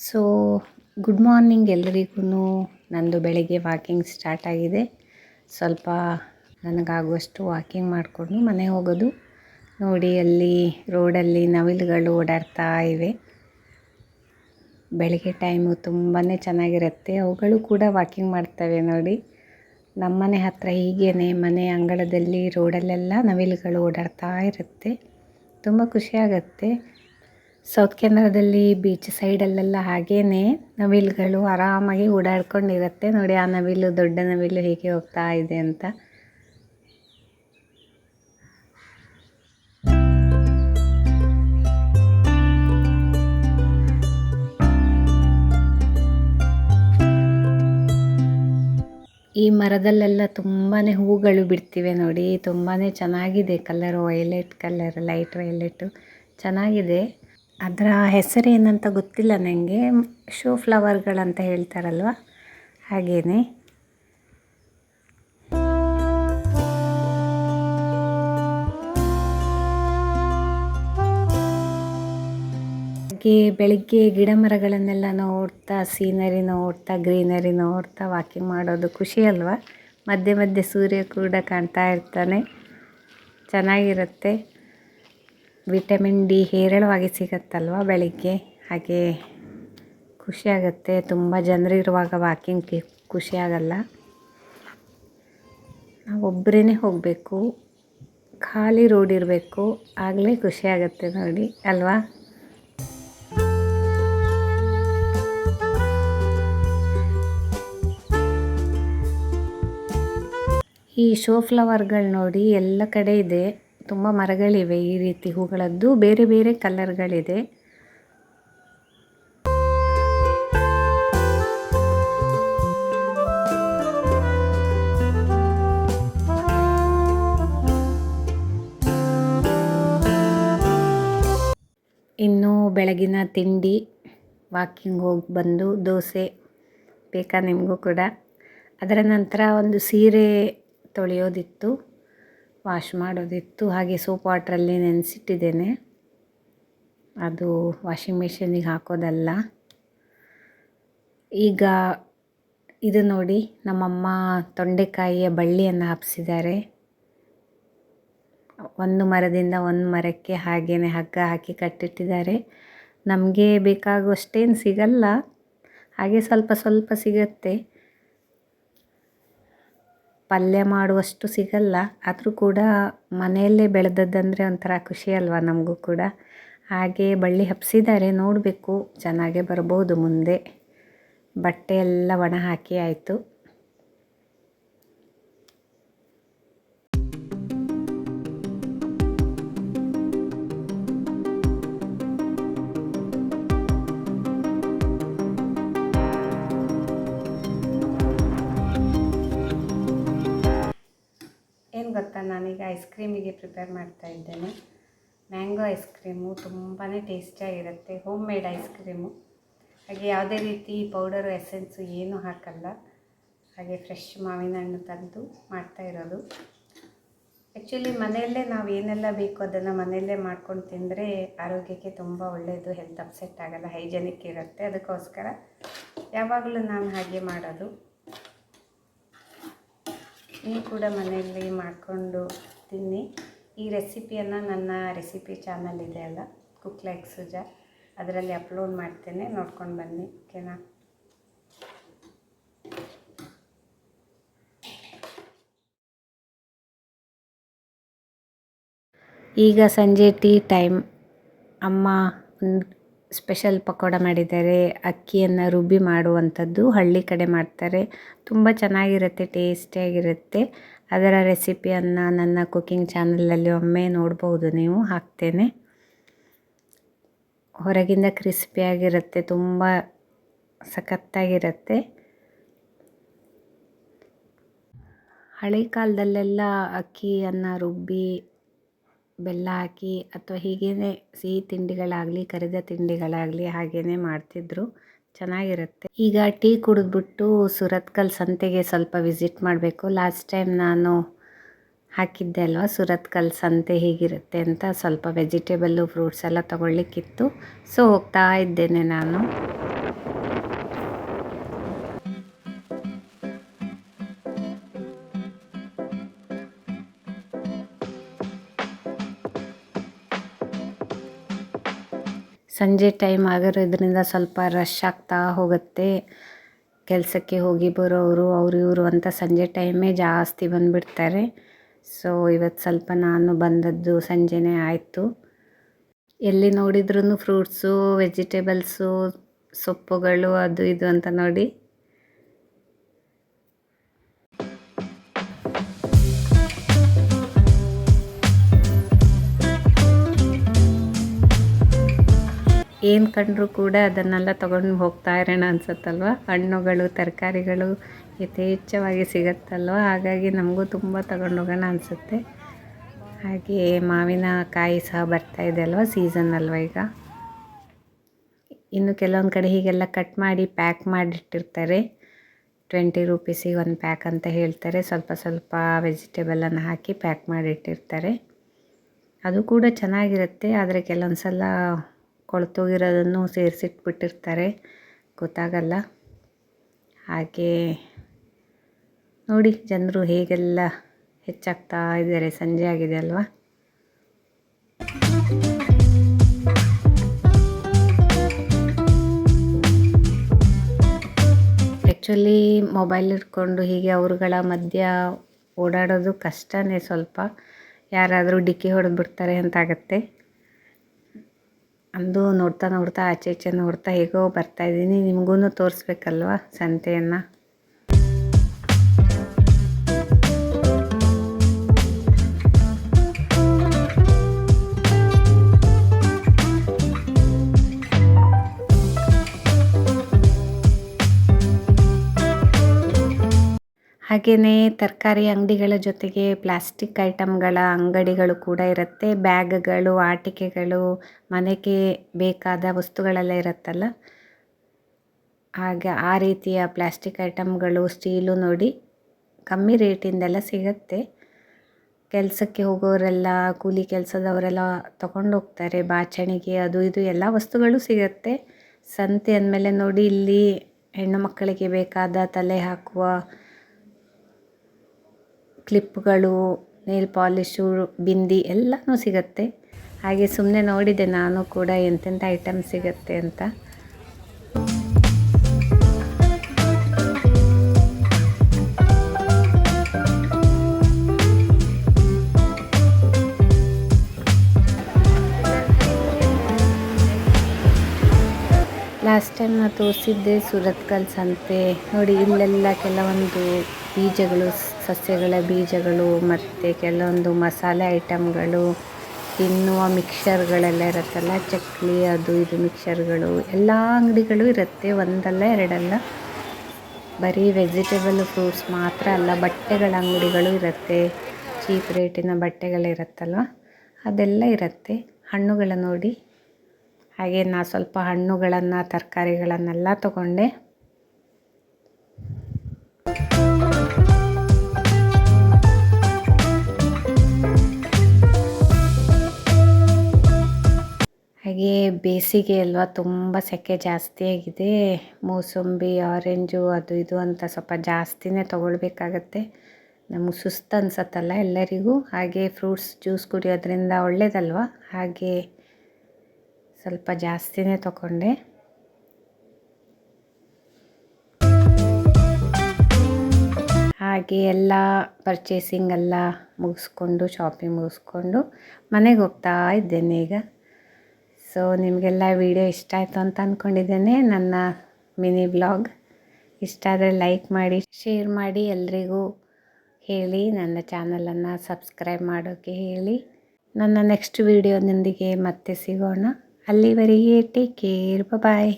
So good morning ಎಲ್ರಿಗೂ ನಂದು ಬೆಳಗ್ಗೆ ವಾಕಿಂಗ್ ಸ್ಟಾರ್ಟ್ ಆಗಿದೆ. ಸ್ವಲ್ಪ ನನಗಾಗುವಷ್ಟು ವಾಕಿಂಗ್ ಮಾಡಿಕೊಂಡು ಮನೆ ಹೋಗೋದು. ನೋಡಿ, ಅಲ್ಲಿ ರೋಡಲ್ಲಿ ನವಿಲುಗಳು ಓಡಾಡ್ತಾ ಇವೆ. ಬೆಳಗ್ಗೆ ಟೈಮು ತುಂಬಾ ಚೆನ್ನಾಗಿರುತ್ತೆ. ಅವುಗಳು ಕೂಡ ವಾಕಿಂಗ್ ಮಾಡ್ತವೆ ನೋಡಿ. ನಮ್ಮನೆ ಹತ್ತಿರ ಹೀಗೇ ಮನೆ ಅಂಗಳದಲ್ಲಿ ರೋಡಲ್ಲೆಲ್ಲ ನವಿಲುಗಳು ಓಡಾಡ್ತಾ ಇರುತ್ತೆ. ತುಂಬ ಖುಷಿಯಾಗತ್ತೆ. ಸೌತ್ ಕೆನರಾದಲ್ಲಿ ಬೀಚ್ ಸೈಡಲ್ಲೆಲ್ಲ ಹಾಗೇ ನವಿಲುಗಳು ಆರಾಮಾಗಿ ಓಡಾಡ್ಕೊಂಡಿರುತ್ತೆ. ನೋಡಿ ಆ ನವಿಲು, ದೊಡ್ಡ ನವಿಲು ಹೇಗೆ ಹೋಗ್ತಾ ಇದೆ ಅಂತ. ಈ ಮರದಲ್ಲೆಲ್ಲ ತುಂಬಾ ಹೂಗಳು ಬಿಡ್ತಿವೆ ನೋಡಿ. ತುಂಬಾ ಚೆನ್ನಾಗಿದೆ colour violet colour light violet ಚೆನ್ನಾಗಿದೆ. ಅದರ ಹೆಸರು ಏನಂತ ಗೊತ್ತಿಲ್ಲ ನನಗೆ ಶೋ ಫ್ಲವರ್ಗಳಂತ ಹೇಳ್ತಾರಲ್ವ? ಹಾಗೇನೆ. ಹಾಗೆ ಬೆಳಿಗ್ಗೆ ಗಿಡ ಮರಗಳನ್ನೆಲ್ಲ ನೋಡ್ತಾ, ಸೀನರಿ ನೋಡ್ತಾ, ಗ್ರೀನರಿ ನೋಡ್ತಾ ವಾಕಿಂಗ್ ಮಾಡೋದು ಖುಷಿ ಅಲ್ವಾ? ಮಧ್ಯೆ ಮಧ್ಯೆ ಸೂರ್ಯ ಕೂಡ ಕಾಣ್ತಾ ಇರ್ತಾನೆ. ಚೆನ್ನಾಗಿರುತ್ತೆ. ವಿಟಮಿನ್ ಡಿ ಹೇರಳವಾಗಿ ಸಿಗತ್ತಲ್ವ ಬೆಳಿಗ್ಗೆ? ಹಾಗೆ ಖುಷಿಯಾಗತ್ತೆ ತುಂಬ ಜನರಿರುವಾಗ ವಾಕಿಂಗ್ ಖುಷಿ ಆಗಲ್ಲ. ನಾವು ಒಬ್ಬರೇ ಹೋಗಬೇಕು. ಖಾಲಿ ರೋಡ್ ಇರಬೇಕು. ಆಗಲೇ ಖುಷಿಯಾಗತ್ತೆ ನೋಡಿ, ಅಲ್ವಾ? ಈ ಶೋ ಫ್ಲವರ್ಗಳು ನೋಡಿ ಎಲ್ಲ ಕಡೆ ಇದೆ. ತುಂಬ ಮರಗಳಿವೆ ಈ ರೀತಿ ಹೂಗಳದ್ದು. ಬೇರೆ ಬೇರೆ ಕಲರ್ಗಳಿದೆ. ಇನ್ನು ಬೆಳಗಿನ ತಿಂಡಿ, ವಾಕಿಂಗ್ ಹೋಗಿ ಬಂದು ದೋಸೆ ಬೇಕಾ ನಿಮಗೂ ಕೂಡ. ಅದರ ನಂತರ ಒಂದು ಸೀರೆ ತೊಳೆಯೋದಿತ್ತು. ವಾಶ್ ಮಾಡೋದಿತ್ತು. ಹಾಗೆ ಸೋಪ್ ವಾಟ್ರಲ್ಲಿ ನೆನೆಸಿಟ್ಟಿದ್ದೇನೆ. ಅದು ವಾಷಿಂಗ್ ಮಿಷಿನಿಗೆ ಹಾಕೋದಲ್ಲ. ಈಗ ಇದು ನೋಡಿ, ನಮ್ಮಮ್ಮ ತೊಂಡೆಕಾಯಿಯ ಬಳ್ಳಿಯನ್ನು ಹಬ್ಸಿದ್ದಾರೆ ಒಂದು ಮರದಿಂದ ಒಂದು ಮರಕ್ಕೆ ಹಾಗೇ ಹಗ್ಗ ಹಾಕಿ ಕಟ್ಟಿಟ್ಟಿದ್ದಾರೆ. ನಮಗೆ ಬೇಕಾಗುವಷ್ಟೇನು ಸಿಗಲ್ಲ. ಹಾಗೆ ಸ್ವಲ್ಪ ಸ್ವಲ್ಪ ಸಿಗತ್ತೆ. ಪಲ್ಯ ಮಾಡುವಷ್ಟು ಸಿಗಲ್ಲ. ಆದರೂ ಕೂಡ ಮನೆಯಲ್ಲೇ ಬೆಳೆದದ್ದಂದರೆ ಒಂಥರ ಖುಷಿ ಅಲ್ವಾ ನಮಗೂ ಕೂಡ. ಹಾಗೆ ಬಳ್ಳಿ ಹಬ್ಸಿದ್ದಾರೆ, ನೋಡಬೇಕು. ಚೆನ್ನಾಗೇ ಬರ್ಬೋದು ಮುಂದೆ. ಬಟ್ಟೆ ಎಲ್ಲ ಒಣ ಹಾಕಿ ಆಯಿತು. ಗೊತ್ತಾ, ನಾನೀಗ ಐಸ್ ಕ್ರೀಮಿಗೆ ಪ್ರಿಪೇರ್ ಮಾಡ್ತಾ ಇದ್ದೇನೆ. ಮ್ಯಾಂಗೋ ಐಸ್ ಕ್ರೀಮು ತುಂಬಾ ಟೇಸ್ಟಿಯಾಗಿರುತ್ತೆ ಹೋಮ್ ಮೇಡ್ ಐಸ್ ಕ್ರೀಮು ಹಾಗೆ ಯಾವುದೇ ರೀತಿ ಪೌಡರು ಎಸೆನ್ಸು ಏನೂ ಹಾಕಲ್ಲ. ಹಾಗೆ ಫ್ರೆಶ್ ಮಾವಿನ ಹಣ್ಣು ತಂದು ಮಾಡ್ತಾ ಇರೋದು. ಆ್ಯಕ್ಚುಲಿ ಮನೆಯಲ್ಲೇ ನಾವು ಏನೆಲ್ಲ ಬೇಕು ಅದನ್ನು ಮನೆಯಲ್ಲೇ ಮಾಡ್ಕೊಂಡು ತಿಂದರೆ ಆರೋಗ್ಯಕ್ಕೆ ತುಂಬ ಒಳ್ಳೆಯದು ಹೆಲ್ತ್ ಅಪ್ಸೆಟ್ ಆಗಲ್ಲ ಹೈಜೆನಿಕ್ ಇರುತ್ತೆ. ಅದಕ್ಕೋಸ್ಕರ ಯಾವಾಗಲೂ ನಾನು ಹಾಗೆ ಮಾಡೋದು. ನೀವು ಕೂಡ ಮನೆಯಲ್ಲಿ ಮಾಡಿಕೊಂಡು ತಿನ್ನಿ. ಈ ರೆಸಿಪಿಯನ್ನು ನನ್ನ ರೆಸಿಪಿ ಚಾನಲ್ ಇದೆ ಅಲ್ಲ ಕುಕ್ ಲೈಕ್ ಸುಜಾ ಅದರಲ್ಲಿ ಅಪ್ಲೋಡ್ ಮಾಡ್ತೇನೆ, ನೋಡ್ಕೊಂಡು ಬನ್ನಿ ಓಕೆನಾ ಈಗ ಸಂಜೆ ಟೀ ಟೈಮ್. ಅಮ್ಮ ಸ್ಪೆಷಲ್ ಪಕೋಡ ಮಾಡಿದ್ದಾರೆ. ಅಕ್ಕಿಯನ್ನು ರುಬ್ಬಿ ಮಾಡುವಂಥದ್ದು ಹಳ್ಳಿ ಕಡೆ ಮಾಡ್ತಾರೆ. ತುಂಬ ಚೆನ್ನಾಗಿರುತ್ತೆ, ಟೇಸ್ಟಿಯಾಗಿರುತ್ತೆ. ಅದರ ರೆಸಿಪಿಯನ್ನು ನನ್ನ ಕುಕ್ಕಿಂಗ್ ಚಾನಲಲ್ಲಿ ಒಮ್ಮೆ ನೋಡ್ಬೋದು ನೀವು, ಹಾಕ್ತೇನೆ. ಹೊರಗಿಂದ ಕ್ರಿಸ್ಪಿಯಾಗಿರುತ್ತೆ, ತುಂಬ ಸಖತ್ತಾಗಿರುತ್ತೆ. ಹಳೆ ಕಾಲದಲ್ಲೆಲ್ಲ ಅಕ್ಕಿಯನ್ನು ರುಬ್ಬಿ ಬೆಲ್ಲ ಹಾಕಿ ಅಥವಾ ಹೀಗೇ ಸಿಹಿ ತಿಂಡಿಗಳಾಗಲಿ, ಕರಿದ ತಿಂಡಿಗಳಾಗಲಿ ಹಾಗೇ ಮಾಡ್ತಿದ್ರು. ಚೆನ್ನಾಗಿರುತ್ತೆ. ಈಗ ಟೀ ಕುಡಿದ್ಬಿಟ್ಟು ಸುರತ್ಕಲ್ ಸಂತೆಗೆ ಸ್ವಲ್ಪ ವಿಸಿಟ್ ಮಾಡಬೇಕು. ಲಾಸ್ಟ್ ಟೈಮ್ ನಾನು ಹಾಕಿದ್ದೆ ಅಲ್ವಾ? ಸುರತ್ಕಲ್ ಸಂತೆ ಹೀಗಿರುತ್ತೆ ಅಂತ ಸ್ವಲ್ಪ ವೆಜಿಟೇಬಲ್ಲು ಫ್ರೂಟ್ಸ್ ಎಲ್ಲ ತೊಗೊಳ್ಲಿಕ್ಕಿತ್ತು ಸೊ ಹೋಗ್ತಾ ಇದ್ದೇನೆ ನಾನು. ಸಂಜೆ ಟೈಮ್ ಆಗಿರೋದ್ರಿಂದ ಸ್ವಲ್ಪ ರಶ್ ಆಗ್ತಾ ಹೋಗುತ್ತೆ. ಕೆಲಸಕ್ಕೆ ಹೋಗಿ ಬರೋರು ಅವರು ಇವರು ಅಂತ ಸಂಜೆ ಟೈಮೇ ಜಾಸ್ತಿ ಬಂದುಬಿಡ್ತಾರೆ. ಸೊ ಇವತ್ತು ಸ್ವಲ್ಪ ನಾನು ಬಂದದ್ದು ಸಂಜೆನೇ ಆಯಿತು. ಎಲ್ಲಿ ನೋಡಿದ್ರೂ ಫ್ರೂಟ್ಸು ವೆಜಿಟೇಬಲ್ಸು ಸೊಪ್ಪುಗಳು, ಅದು ಇದು ಅಂತ ನೋಡಿ. ಏನು ಕಂಡರೂ ಕೂಡ ಅದನ್ನೆಲ್ಲ ತೊಗೊಂಡು ಹೋಗ್ತಾ ಇರೋಣ ಅನ್ಸುತ್ತಲ್ವ? ಹಣ್ಣುಗಳು, ತರಕಾರಿಗಳು ಯಥೇಚ್ಛವಾಗಿ ಸಿಗುತ್ತಲ್ವ? ಹಾಗಾಗಿ ನಮಗೂ ತುಂಬ ಹೋಗೋಣ ಅನಿಸುತ್ತೆ. ಹಾಗೆ ಮಾವಿನಕಾಯಿ ಸಹ ಬರ್ತಾ ಇದೆ ಅಲ್ವ ಸೀಸನ್ ಅಲ್ವ ಈಗ? ಇನ್ನು ಕೆಲವೊಂದು ಕಡೆ ಹೀಗೆಲ್ಲ ಕಟ್ ಮಾಡಿ ಪ್ಯಾಕ್ ಮಾಡಿಟ್ಟಿರ್ತಾರೆ. ಟ್ವೆಂಟಿ ರುಪೀಸಿಗೆ ಒಂದು ಪ್ಯಾಕ್ ಅಂತ ಹೇಳ್ತಾರೆ. ಸ್ವಲ್ಪ ಸ್ವಲ್ಪ ವೆಜಿಟೇಬಲನ್ನು ಹಾಕಿ ಪ್ಯಾಕ್ ಮಾಡಿಟ್ಟಿರ್ತಾರೆ. ಅದು ಕೂಡ ಚೆನ್ನಾಗಿರುತ್ತೆ, ಆದರೆ ಕೆಲವೊಂದು ಸಲ ಕೊಳ್ತೋಗಿರೋದನ್ನು ಸೇರಿಸಿಟ್ಬಿಟ್ಟಿರ್ತಾರೆ. ಗೊತ್ತಾಗಲ್ಲ. ಹಾಗೆ ನೋಡಿ ಜನರು ಹೇಗೆಲ್ಲ ಹೆಚ್ಚಾಗ್ತಾ ಇದ್ದಾರೆ. ಸಂಜೆ ಆಗಿದೆ ಅಲ್ವಾ? ಆ್ಯಕ್ಚುಲಿ ಮೊಬೈಲ್ ಇಟ್ಕೊಂಡು ಹೀಗೆ ಅವರುಗಳ ಮಧ್ಯ ಓಡಾಡೋದು ಕಷ್ಟನೇ ಸ್ವಲ್ಪ. ಯಾರಾದರೂ ಡಿಕ್ಕಿ ಹೊಡೆದು ಬಿಡ್ತಾರೆ ಅಂತಾಗತ್ತೆ ಅಂದು ನೋಡ್ತಾ ನೋಡ್ತಾ ಆಚೆ ಈಚೆ ನೋಡ್ತಾ ಹೇಗೋ ಬರ್ತಾಯಿದ್ದೀನಿ ನಿಮಗೂ ತೋರಿಸ್ಬೇಕಲ್ವ ಸಂತೆಯನ್ನು? ಹಾಗೆಯೇ ತರಕಾರಿ ಅಂಗಡಿಗಳ ಜೊತೆಗೆ ಪ್ಲಾಸ್ಟಿಕ್ ಐಟಮ್ಗಳ ಅಂಗಡಿಗಳು ಕೂಡ ಇರುತ್ತೆ. ಬ್ಯಾಗ್ಗಳು, ಆಟಿಕೆಗಳು, ಮನೆಗೆ ಬೇಕಾದ ವಸ್ತುಗಳೆಲ್ಲ ಇರುತ್ತಲ್ಲ? ಹಾಗೆ ಆ ರೀತಿಯ ಪ್ಲಾಸ್ಟಿಕ್ ಐಟಮ್ಗಳು ಸ್ಟೀಲು ನೋಡಿ ಕಮ್ಮಿ ರೇಟಿಂದೆಲ್ಲ ಸಿಗುತ್ತೆ. ಕೆಲಸಕ್ಕೆ ಹೋಗೋರೆಲ್ಲ, ಕೂಲಿ ಕೆಲಸದವರೆಲ್ಲ ತಗೊಂಡು ಹೋಗ್ತಾರೆ. ಬಾಚಣಿಗೆ, ಅದು ಇದು ಎಲ್ಲ ವಸ್ತುಗಳು ಸಿಗುತ್ತೆ. ಸಂತೆ ಅಂದಮೇಲೆ ನೋಡಿ ಇಲ್ಲಿ ಹೆಣ್ಣು ಮಕ್ಕಳಿಗೆ ಬೇಕಾದ ತಲೆ ಹಾಕುವ ಕ್ಲಿಪ್ಗಳು ನೇಲ್ ಪಾಲಿಶು ಬಿಂದಿ ಎಲ್ಲನೂ ಸಿಗುತ್ತೆ. ಹಾಗೆ ಸುಮ್ಮನೆ ನೋಡಿದೆ ನಾನು ಕೂಡ ಎಂತೆಂಥ ಐಟಮ್ ಸಿಗುತ್ತೆ ಅಂತ. ಲಾಸ್ಟ್ ಟೈಮ್ ನಾನು ತೋರಿಸಿದ್ದೆ ಸುರತ್ಕಲ್ ಸಂತೆ ನೋಡಿ ಇಲ್ಲೆಲ್ಲ ಕೆಲವೊಂದು ಬೀಜಗಳು ಸಸ್ಯಗಳ ಬೀಜಗಳು ಮತ್ತು ಕೆಲವೊಂದು ಮಸಾಲೆ ಐಟಮ್ಗಳು, ತಿನ್ನುವ ಮಿಕ್ಸರ್ಗಳೆಲ್ಲ ಇರುತ್ತಲ್ಲ, ಚಕ್ಲಿ ಅದು ಇದು ಮಿಕ್ಸರ್ಗಳು ಎಲ್ಲ ಅಂಗಡಿಗಳು ಇರುತ್ತೆ, ಒಂದಲ್ಲ ಎರಡಲ್ಲ. ಬರೀ ವೆಜಿಟೇಬಲ್ ಫ್ರೂಟ್ಸ್ ಮಾತ್ರ ಅಲ್ಲ, ಬಟ್ಟೆಗಳ ಅಂಗಡಿಗಳು ಇರುತ್ತೆ ಚೀಪ್ ರೇಟಿನ ಬಟ್ಟೆಗಳಿರುತ್ತಲ್ವ ಅದೆಲ್ಲ ಇರುತ್ತೆ. ಹಣ್ಣುಗಳ ನೋಡಿ. ಹಾಗೆ ನಾ ಸ್ವಲ್ಪ ಹಣ್ಣುಗಳನ್ನು, ತರಕಾರಿಗಳನ್ನೆಲ್ಲ ತಗೊಂಡೆ. ಹಾಗೆ ಬೇಸಿಗೆ ಅಲ್ವಾ, ತುಂಬ ಸೆಕೆ ಜಾಸ್ತಿ ಆಗಿದೆ. ಮೂಸಂಬಿ, ಆರೆಂಜು, ಅದು ಇದು ಅಂತ ಸ್ವಲ್ಪ ಜಾಸ್ತಿನೇ ತೊಗೊಳ್ಬೇಕಾಗತ್ತೆ. ನಮಗೆ ಸುಸ್ತು ಅನ್ಸತ್ತಲ್ಲ ಎಲ್ಲರಿಗೂ. ಹಾಗೆ ಫ್ರೂಟ್ಸ್ ಜ್ಯೂಸ್ ಕುಡಿಯೋದ್ರಿಂದ ಒಳ್ಳೇದಲ್ವ? ಹಾಗೆ ಸ್ವಲ್ಪ ಜಾಸ್ತಿನೇ ತಗೊಂಡೆ. ಹಾಗೆ ಎಲ್ಲ ಪರ್ಚೇಸಿಂಗ್ ಎಲ್ಲ ಮುಗಿಸ್ಕೊಂಡು ಶಾಪಿಂಗ್ ಮುಗಿಸ್ಕೊಂಡು ಮನೆಗೆ ಹೋಗ್ತಾ ಇದ್ದೇನೆ ಈಗ. ಸೊ ನಿಮಗೆಲ್ಲ ವಿಡಿಯೋ ಇಷ್ಟ ಆಯಿತು ಅಂತ ಅಂದ್ಕೊಂಡಿದ್ದೇನೆ ನನ್ನ ಮಿನಿ ಬ್ಲಾಗ್ ಇಷ್ಟ ಆದರೆ ಲೈಕ್ ಮಾಡಿ ಶೇರ್ ಮಾಡಿ ಎಲ್ರಿಗೂ ಹೇಳಿ. ನನ್ನ ಚಾನಲನ್ನು ಸಬ್ಸ್ಕ್ರೈಬ್ ಮಾಡೋಕ್ಕೆ ಹೇಳಿ. ನನ್ನ ನೆಕ್ಸ್ಟ್ ವಿಡಿಯೋದೊಂದಿಗೆ ಮತ್ತೆ ಸಿಗೋಣ. ಅಲ್ಲಿವರೆಗೆ ಟೇಕ್ ಕೇರ್ ಬಾಯ್